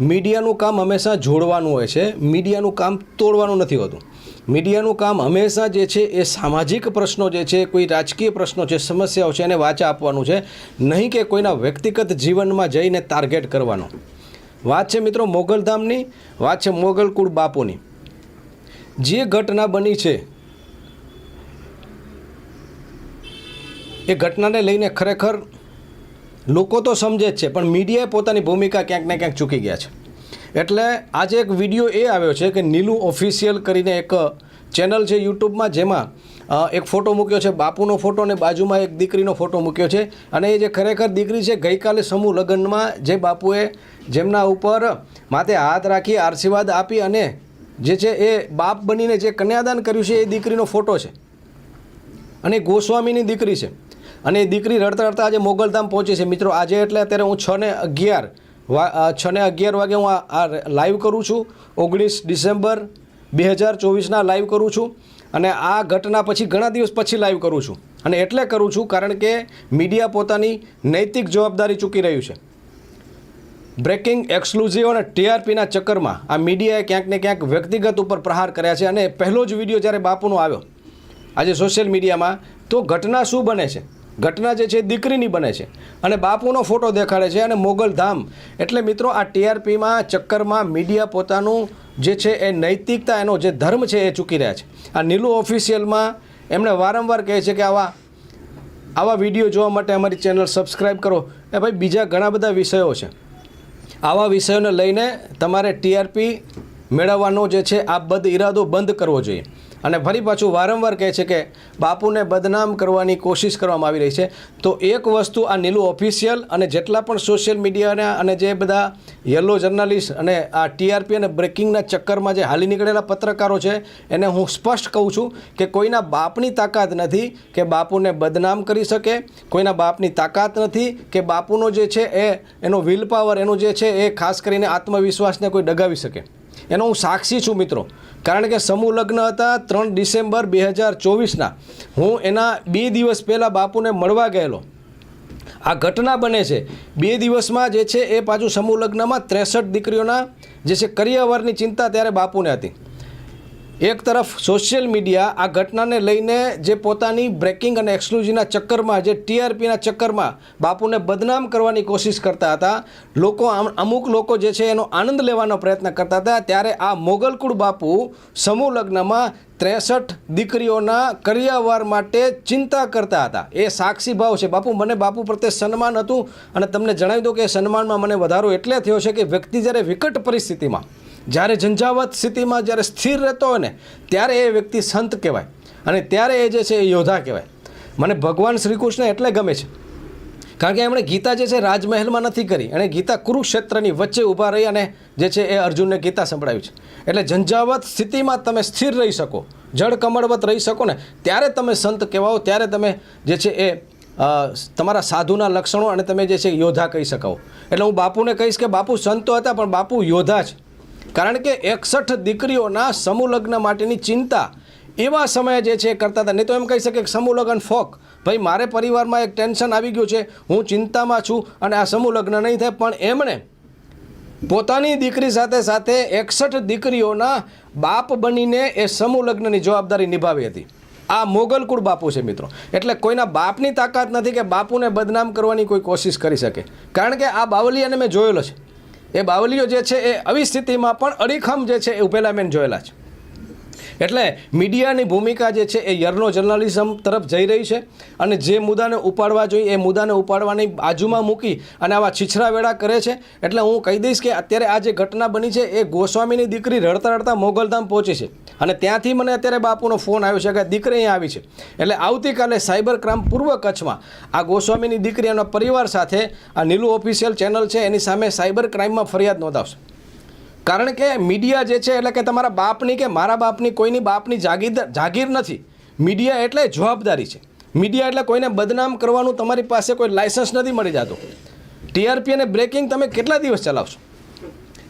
મીડિયાનું કામ હંમેશા જોડવાનું હોય છે. મીડિયાનું કામ તોડવાનું નથી હોતું. મીડિયાનું કામ હંમેશા જે છે એ સામાજિક પ્રશ્નો જે છે, કોઈ રાજકીય પ્રશ્નો છે, સમસ્યાઓ છે એને વાચા આપવાનું છે. નહીં કે કોઈના વ્યક્તિગત જીવનમાં જઈને ટાર્ગેટ કરવાનો. વાત છે મિત્રો મોગલધામની, વાત છે મોગલકુળ બાપુની. જે ઘટના બની છે, એ ઘટનાને લઈને ખરેખર લોકો તો સમજે જ છે, પણ મીડિયાએ પોતાની ભૂમિકા ક્યાંક ને ક્યાંક ચૂકી ગયા છે. એટલે આજે એક વીડિયો એ આવ્યો છે કે નીલુ ઓફિશિયલ કરીને એક ચેનલ છે યુટ્યુબમાં જેમાં એક ફોટો મૂક્યો છે, બાપુનો ફોટો અને બાજુમાં એક દીકરીનો ફોટો મૂક્યો છે. અને એ જે ખરેખર દીકરી છે, ગઈકાલે સમૂહ લગ્નમાં જે બાપુએ જેમના ઉપર માથે હાથ રાખી આશીર્વાદ આપી અને જે છે એ બાપ બનીને જે કન્યાદાન કર્યું છે એ દીકરીનો ફોટો છે. અને ગોસ્વામીની દીકરી છે. અને એ દીકરી રડતા રડતા આજે મોગલધામ પહોંચી છે. મિત્રો, આજે એટલે અત્યારે હું છ ને અગિયાર છ ને અગિયાર વાગે હું આ લાઈવ કરું છું. ઓગણીસ ડિસેમ્બર બે હજાર ચોવીસના લાઈવ કરું છું અને આ ઘટના પછી ઘણા દિવસ પછી લાઈવ કરું છું. અને એટલે કરું છું કારણ કે મીડિયા પોતાની નૈતિક જવાબદારી ચૂકી રહ્યું છે. બ્રેકિંગ એક્સક્લુઝિવ અને ટીઆરપીના ચક્કરમાં આ મીડિયાએ ક્યાંક ને ક્યાંક વ્યક્તિગત ઉપર પ્રહાર કર્યા છે અને પહેલો જ વીડિયો જ્યારે બાપુનો આવ્યો આજે સોશિયલ મીડિયામાં તો ઘટના શું બને છે? ઘટના જે છે દીકરીની બને છે. અને બાપુનો ફોટો દેખાડે છે અને મોગલ ધામ. એટલે મિત્રો, આ ટીઆરપીમાં, ચક્કરમાં મીડિયા પોતાનું જે છે એ નૈતિકતા, એનો જે ધર્મ છે એ ચૂકી રહ્યા છે. આ નીલુ ઓફિશિયલમાં એમણે વારંવાર કહે છે કે આવા આવા વીડિયો જોવા માટે અમારી ચેનલ સબસ્ક્રાઈબ કરો. એ ભાઈ, બીજા ઘણા બધા વિષયો છે. આવા વિષયોને લઈને તમારે ટીઆરપી મેળવવાનો જે છે, આ બદ ઈરાદો બંધ કરવો જોઈએ. અને ફરી પાછું વારંવાર કહે છે કે બાપુને બદનામ કરવાની કોશિશ કરવામાં આવી રહી છે. તો એક વસ્તુ આ નીલું ઓફિશિયલ અને જેટલા પણ સોશિયલ મીડિયાના અને જે બધા યલો જર્નલિસ્ટ અને આ ટીઆરપી અને બ્રેકિંગના ચક્કરમાં જે હાલી નીકળેલા પત્રકારો છે, એને હું સ્પષ્ટ કહું છું કે કોઈના બાપની તાકાત નથી કે બાપુને બદનામ કરી શકે, કોઈના બાપની તાકાત નથી કે બાપુનો જે છે એ, એનો વિલ પાવર એનું જે છે એ ખાસ કરીને આત્મવિશ્વાસને કોઈ ડગાવી શકે. એનો હું સાક્ષી છું મિત્રો. કારણ કે સમૂહ લગ્ન હતા ત્રણ ડિસેમ્બર બે હજાર ચોવીસના. હું એના બે દિવસ પહેલાં બાપુને મળવા ગયેલો. આ ઘટના બને છે. બે દિવસમાં જે છે એ પાછું સમૂહ લગ્નમાં ત્રેસઠ દીકરીઓના જે છે કરિયાવરની ચિંતા ત્યારે બાપુને હતી. એક તરફ સોશિયલ મીડિયા આ ઘટનાને લઈને જે પોતાની બ્રેકિંગ અને એક્સક્લુઝિવના ચક્કરમાં, જે ટીઆરપીના ચક્કરમાં બાપુને બદનામ કરવાની કોશિશ કરતા હતા. લોકો અમુક લોકો જે છે એનો આનંદ લેવાનો પ્રયત્ન કરતા હતા. ત્યારે આ મોગલકુળ બાપુ સમૂહ લગ્નમાં ત્રેસઠ દીકરીઓના કરિયાવાર માટે ચિંતા કરતા હતા. એ સાક્ષી ભાવ છે. બાપુ, મને બાપુ પ્રત્યે સન્માન હતું અને તમને જણાવી દો કે સન્માનમાં મને વધારો એટલે થયો છે કે વ્યક્તિ જ્યારે વિકટ પરિસ્થિતિમાં, જ્યારે ઝંઝાવત સ્થિતિમાં જ્યારે સ્થિર રહેતો હોય ને, ત્યારે એ વ્યક્તિ સંત કહેવાય અને ત્યારે એ જે છે એ યોદ્ધા કહેવાય. મને ભગવાન શ્રી કૃષ્ણ એટલે ગમે છે. કારણ કે એમણે ગીતા જે છે રાજમહેલમાં નથી કરી. એણે ગીતા કુરુક્ષેત્રની વચ્ચે ઊભા રહી અને જે છે એ અર્જુનને ગીતા સંભળાવી છે. એટલે ઝંઝાવત સ્થિતિમાં તમે સ્થિર રહી શકો, જળ કમળવત રહી શકો ને, ત્યારે તમે સંત કહેવાઓ, ત્યારે તમે જે છે એ તમારા સાધુના લક્ષણો અને તમે જે છે યોદ્ધા કહી શકો એટલે હું બાપુને કહીશ કે બાપુ સંતો હતા, પણ બાપુ યોદ્ધા જ. કારણ કે એકસઠ દીકરીઓના સમૂહ માટેની ચિંતા એવા સમયે જે છે એ કરતા હતા. નહીં તો એમ કહી શકે કે સમૂહ લગ્ન ફોક. ભાઈ, મારે પરિવારમાં એક ટેન્શન આવી ગયું છે, હું ચિંતામાં છું અને આ સમૂહ નહીં થાય, પણ એમણે પોતાની દીકરી સાથે સાથે એકસઠ દીકરીઓના બાપ બનીને એ સમૂહ લગ્નની જવાબદારી નિભાવી હતી. આ મોગલકુળ બાપુ છે મિત્રો. એટલે કોઈના બાપની તાકાત નથી કે બાપુને બદનામ કરવાની કોઈ કોશિશ કરી શકે. કારણ કે આ બાવલિયાને મેં જોયેલો છે. એ બાવલીઓ જે છે એ આવી સ્થિતિમાં પણ અડીખમ જે છે એ ઉભેલા મેં જોયેલા છે. એટલે મીડિયાની ભૂમિકા જે છે એ યરનો જર્નલિઝમ તરફ જઈ રહી છે અને જે મુદ્દાને ઉપાડવા જોઈએ એ મુદ્દાને ઉપાડવાની બાજુમાં મૂકી અને આવા છીછરા વેળા કરે છે. એટલે હું કહી દઈશ કે અત્યારે આ જે ઘટના બની છે એ ગોસ્વામીની દીકરી રડતા રડતા મોગલધામ પહોંચી છે. અને ત્યાંથી મને અત્યારે બાપુનો ફોન આવ્યો છે કે દીકરી અહીંયા આવી છે. એટલે આવતીકાલે સાયબર ક્રાઇમ પૂર્વ કચ્છમાં આ ગોસ્વામીની દીકરી એના પરિવાર સાથે આ નીલુ ઓફિશિયલ ચેનલ છે એની સામે સાયબર ક્રાઇમમાં ફરિયાદ નોંધાવશે. કારણ કે મીડિયા જે છે, એટલે કે તમારા બાપની કે મારા બાપની કોઈની બાપની જાગીર જાગીર નથી. મીડિયા એટલે જવાબદારી છે. મીડિયા એટલે કોઈને બદનામ કરવાનું તમારી પાસે કોઈ લાયસન્સ નથી મળી જતું. ટીઆરપી અને બ્રેકિંગ તમે કેટલા દિવસ ચલાવશો?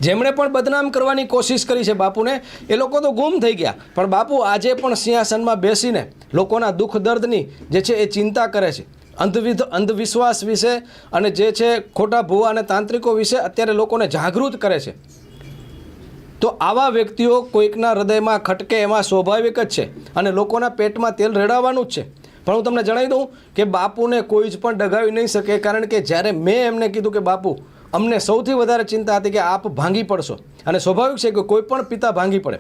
જેમણે પણ બદનામ કરવાની કોશિશ કરી છે બાપુને, એ લોકો તો ગુમ થઈ ગયા. પણ બાપુ આજે પણ સિંહાસનમાં બેસીને લોકોના દુઃખ દર્દની જે છે, એ ચિંતા કરે છે. અંધવિધ, અંધવિશ્વાસ વિશે અને જે છે, ખોટા ભૂવા અને તાંત્રિકો વિશે અત્યારે લોકોને જાગૃત કરે છે. તો આવા વ્યક્તિઓ કોઈકના હૃદયમાં ખટકે, એમાં સ્વાભાવિક જ છે અને લોકોના પેટમાં તેલ રેડાવવાનું જ છે. પણ હું તમને જણાવી દઉં કે બાપુને કોઈ જ પણ ડગાવી નહીં શકે, કારણ કે જ્યારે મેં એમને કીધું કે બાપુ, અમને સૌથી વધારે ચિંતા હતી કે આપ ભાંગી પડશો. અને સ્વાભાવિક છે કે કોઈ પણ પિતા ભાંગી પડે.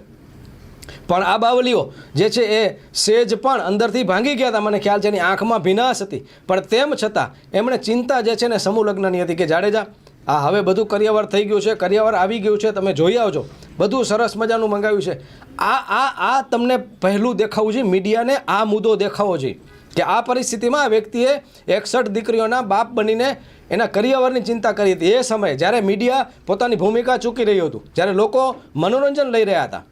પણ આ બાવલીઓ જે છે એ સેજ પણ અંદરથી ભાંગી ગયા હતા, મને ખ્યાલ છે એની આંખમાં ભીનાશ હતી. પણ તેમ છતાં એમણે ચિંતા જે છે ને સમૂહ લગ્નની હતી કે જાડેજા આ હવે બધું કરિયાવર થઈ ગયું છે, કરિયાવર આવી ગયું છે, તમે જોઈ આવજો. બધું સરસ મજાનું મંગાવ્યું છે. આ આ આ તમને પહેલું દેખાવું જોઈએ મીડિયાને આ મુદ્દો દેખાવો જોઈએ કે આ પરિસ્થિતિમાં આ વ્યક્તિએ એકસઠ દીકરીઓના બાપ બનીને એના કરિયાવરની ચિંતા કરી હતી. એ સમયે જ્યારે મીડિયા પોતાની ભૂમિકા ચૂકી રહ્યું હતું, જ્યારે લોકો મનોરંજન લઈ રહ્યા હતા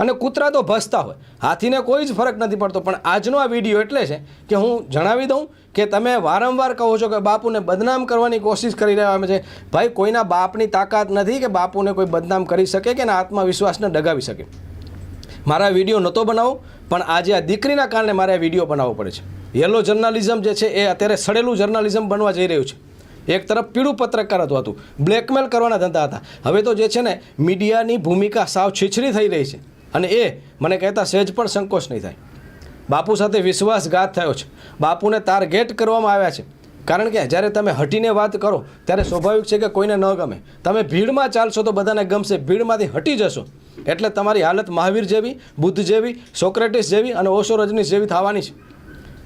અને કૂતરા તો ભસતા હોય. હાથીને કોઈ જ ફરક નથી પડતો. પણ આજનો આ વીડિયો એટલે છે કે હું જણાવી દઉં કે તમે વારંવાર કહો છો કે બાપુને બદનામ કરવાની કોશિશ કરી રહ્યા છે. ભાઈ, કોઈના બાપની તાકાત નથી કે બાપુને કોઈ બદનામ કરી શકે કે એના આત્મવિશ્વાસને ડગાવી શકે. મારા વીડિયો નહોતો બનાવો, પણ આજે આ દીકરીના કારણે મારે આ વીડિયો બનાવવો પડે છે. યલો જર્નાલિઝમ જે છે એ અત્યારે સડેલું જર્નાલિઝમ બનવા જઈ રહ્યું છે. એક તરફ પીળું પત્રકાર હતું હતું બ્લેકમેલ કરવાના ધંધા હતા. હવે તો જે છે ને, મીડિયાની ભૂમિકા સાવ છીછરી થઈ રહી છે. અને એ મને કહેતા સહેજ પણ સંકોચ નહીં થાય. બાપુ સાથે વિશ્વાસઘાત થયો છે. બાપુને ટાર્ગેટ કરવામાં આવ્યા છે. કારણ કે જ્યારે તમે હટીને વાત કરો, ત્યારે સ્વાભાવિક છે કે કોઈને ન ગમે. તમે ભીડમાં ચાલશો તો બધાને ગમશે. ભીડમાંથી હટી જશો. એટલે તમારી હાલત મહાવીર જેવી, બુદ્ધ જેવી, સોક્રેટિસ જેવી અને ઓશો રજનીશ જેવી થવાની છે.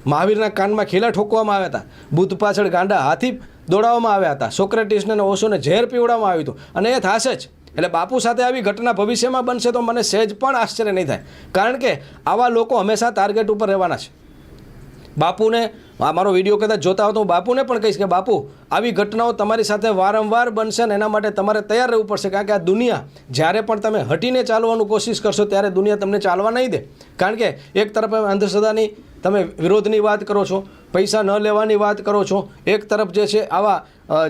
મહાવીરના કાનમાં ખીલા ઠોકવામાં આવ્યા હતા. બુદ્ધ પાછળ ગાંડા હાથી દોડાવવામાં આવ્યા હતા. સોક્રેટિસને ઓશોને ઝેર પીવડાવવામાં આવ્યું હતું. અને એ થશે જ. એટલે બાપુ સાથે આવી ઘટના ભવિષ્યમાં બનશે તો મને સહેજ પણ આશ્ચર્ય નહીં થાય. કારણ કે આવા લોકો હંમેશા ટાર્ગેટ ઉપર રહેવાના છે. બાપુને મારો વીડિયો કદાચ જોતા હો તો હું બાપુને પણ કહીશ કે બાપુ, આવી ઘટનાઓ તમારી સાથે વારંવાર બનશે ને એના માટે તમારે તૈયાર રહેવું પડશે. કારણ કે આ દુનિયા જ્યારે પણ તમે હટીને ચાલવાનું કોશિશ કરશો ત્યારે દુનિયા તમને ચાલવા નહીં દે. કારણ કે એક તરફ અંધશ્રદ્ધાની તમે વિરોધની વાત કરો છો, પૈસા ન લેવાની વાત કરો છો, એક તરફ જે છે આવા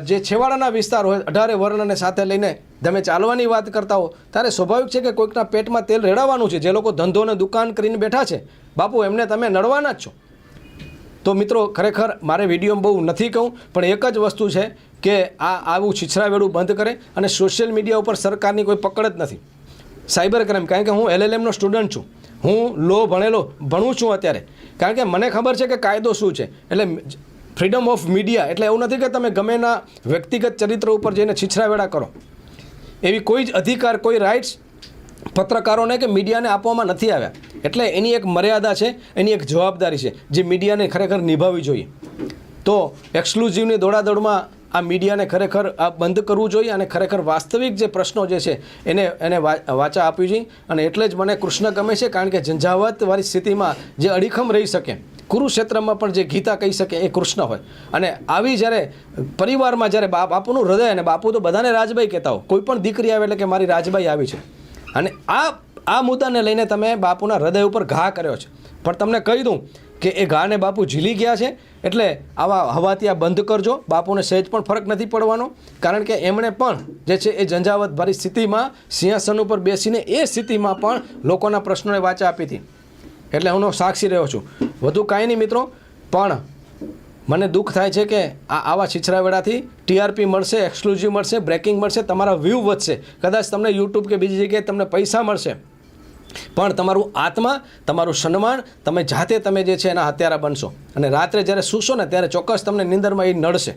જે છેવાડાના વિસ્તાર હોય, અઢારે વર્ણને સાથે લઈને તમે ચાલવાની વાત કરતા હો, ત્યારે સ્વાભાવિક છે કે કોઈકના પેટમાં તેલ રેડાવાનું છે, જે લોકો ધંધોને દુકાન કરીને બેઠા છે. બાપુ, એમને તમે નડવાના જ છો. તો મિત્રો, ખરેખર મારે વીડિયો બહુ નથી કહું, પણ એક જ વસ્તુ છે કે આ આવું છીછરાવેડું બંધ કરે અને સોશિયલ મીડિયા ઉપર સરકારની કોઈ પકડ જ નથી. સાયબર ક્રાઇમ, કારણ કે હું એલએલએમનો સ્ટુડન્ટ છું. હું લો ભણેલો, ભણું છું અત્યારે. કારણ કે મને ખબર છે કે કાયદો શું છે. એટલે ફ્રીડમ ઓફ મીડિયા એટલે એવું નથી કે તમે ગમે એના વ્યક્તિગત ચરિત્ર ઉપર જઈને છીછરાવેડા કરો. એવી કોઈ જ અધિકાર, કોઈ રાઇટ્સ પત્રકારોને કે મીડિયાને આપવામાં નથી આવ્યા. એટલે એની એક મર્યાદા છે, એની એક જવાબદારી છે, જે મીડિયાને ખરેખર નિભાવવી જોઈએ. તો એક્સક્લુઝિવની દોડાદોડમાં આ મીડિયાને ખરેખર આ બંધ કરવું જોઈએ અને ખરેખર વાસ્તવિક જે પ્રશ્નો જે છે એને એને વાચા આપવી જોઈએ. અને એટલે જ મને કૃષ્ણ ગમે છે, કારણ કે ઝંઝાવતવાળી સ્થિતિમાં જે અડીખમ રહી શકે, કુરુક્ષેત્રમાં પણ જે ગીતા કહી શકે એ કૃષ્ણ હોય. અને આવી જ્યારે પરિવારમાં જ્યારે બા બાપુનું હૃદય અને બાપુ તો બધાને રાજબાઈ કહેતા હોય, કોઈ પણ દીકરી આવે એટલે કે મારી રાજબાઈ આવી છે. અને આ આ મુદ્દાને લઈને તમે બાપુના હૃદય ઉપર ઘા કર્યો છે. પણ તમને કહી દઉં કે એ ગાને બાપુ ઝીલી ગયા છે, એટલે આવા હવાતિયા બંધ કરજો. બાપુને સહેજ પણ ફરક નથી પડવાનો, કારણ કે એમણે પણ જે છે એ ઝંઝાવતભરી સ્થિતિમાં, સિંહાસન ઉપર બેસીને એ સ્થિતિમાં પણ લોકોના પ્રશ્નોને વાચા આપી હતી. એટલે હું સાક્ષી રહ્યો છું. વધુ કાંઈ નહીં મિત્રો, પણ મને દુઃખ થાય છે કે આ આવા છીછરાવેડાથી ટીઆરપી મળશે, એક્સક્લુઝિવ મળશે, બ્રેકિંગ મળશે, તમારા વ્યૂ વધશે. કદાચ તમને યુટ્યુબ કે બીજી જગ્યાએ તમને પૈસા મળશે. પણ તમારું આત્મા, તમારું સન્માન, તમે જાતે તમે જે છે એના હત્યારા બનશો. અને રાત્રે જ્યારે સૂશો ને ત્યારે ચોક્કસ તમને નિંદરમાં એ નડશે.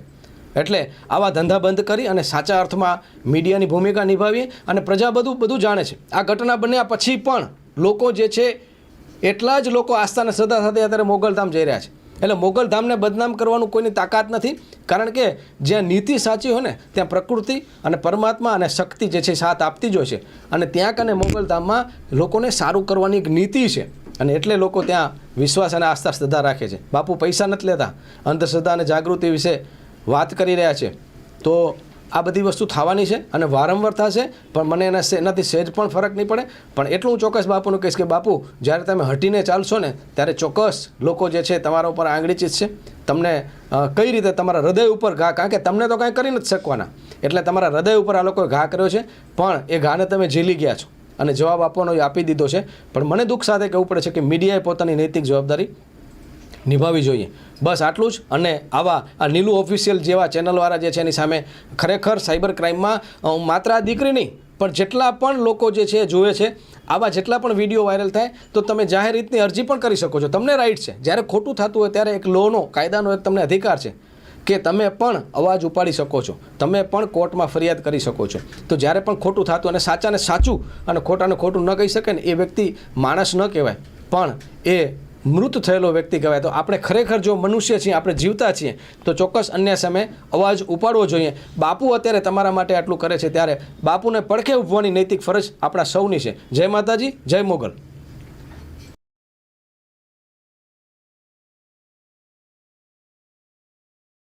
એટલે આવા ધંધા બંધ કરી અને સાચા અર્થમાં મીડિયાની ભૂમિકા નિભાવીએ અને પ્રજા બધું બધું જાણે છે. આ ઘટના બન્યા પછી પણ લોકો જે છે એટલા જ લોકો આસ્થા અને શ્રદ્ધા સાથે અત્યારે મોગલધામ જઈ રહ્યા છે. એટલે મોગલધામને બદનામ કરવાનું કોઈની તાકાત નથી, કારણ કે જ્યાં નીતિ સાચી હોય ને, ત્યાં પ્રકૃતિ અને પરમાત્મા અને શક્તિ જે છે સાથ આપતી જ હોય છે. અને ત્યાં કને મોગલધામમાં લોકોને સારું કરવાની એક નીતિ છે. અને એટલે લોકો ત્યાં વિશ્વાસ અને આસ્થા શ્રદ્ધા રાખે છે. બાપુ પૈસા નથી લેતા. અંધશ્રદ્ધા અને જાગૃતિ વિશે વાત કરી રહ્યા છે. તો આ બધી વસ્તુ થવાની છે અને વારંવાર થશે, પણ મને એના એનાથી સહેજ પણ ફરક નહીં પડે. પણ એટલું હું ચોક્કસ બાપુનું કહીશ કે, બાપુ, જ્યારે તમે હટીને ચાલશો ને, ત્યારે ચોક્કસ લોકો જે છે તમારા ઉપર આંગળી ચીજશે તમને કઈ રીતે તમારા હૃદય ઉપર ઘા, કારણ કે તમને તો કાંઈ કરી નથી શકવાના. એટલે તમારા હૃદય ઉપર આ લોકોએ ઘા કર્યો છે, પણ એ ઘાને તમે ઝીલી ગયા છો. અને જવાબ આપવાનો આપી દીધો છે. પણ મને દુઃખ સાથે કહેવું પડે છે કે મીડિયાએ પોતાની નૈતિક જવાબદારી નિભાવવી જોઈએ. બસ આટલું જ અને આવા આ નીલું ઓફિશિયલ જેવા ચેનલવાળા જે છે એની સામે ખરેખર સાયબર ક્રાઇમમાં માત્ર આ દીકરી નહીં, પણ જેટલા પણ લોકો જે છે જુએ છે, આવા જેટલા પણ વીડિયો વાયરલ થાય, તો તમે જાહેર રીતની અરજી પણ કરી શકો છો. તમને રાઈટ છે. જ્યારે ખોટું થતું હોય ત્યારે એક લોનો, કાયદાનો એક તમને અધિકાર છે કે તમે પણ અવાજ ઉપાડી શકો છો. તમે પણ કોર્ટમાં ફરિયાદ કરી શકો છો. તો જ્યારે પણ ખોટું થતું અને સાચાને સાચું અને ખોટાને ખોટું ન કહી શકે ને, એ વ્યક્તિ માણસ ન કહેવાય. પણ એ મૃત થયેલો વ્યક્તિ કહેવાય. તો આપણે ખરેખર જો મનુષ્ય છીએ, આપણે જીવતા છીએ, તો ચોક્કસ અન્ય સામે અવાજ ઉપાડવો જોઈએ. બાપુ અત્યારે તમારા માટે આટલું કરે છે ત્યારે બાપુને પડખે ઉભવાની નૈતિક ફરજ આપણા સૌની છે. જય માતાજી, જય મોગલ.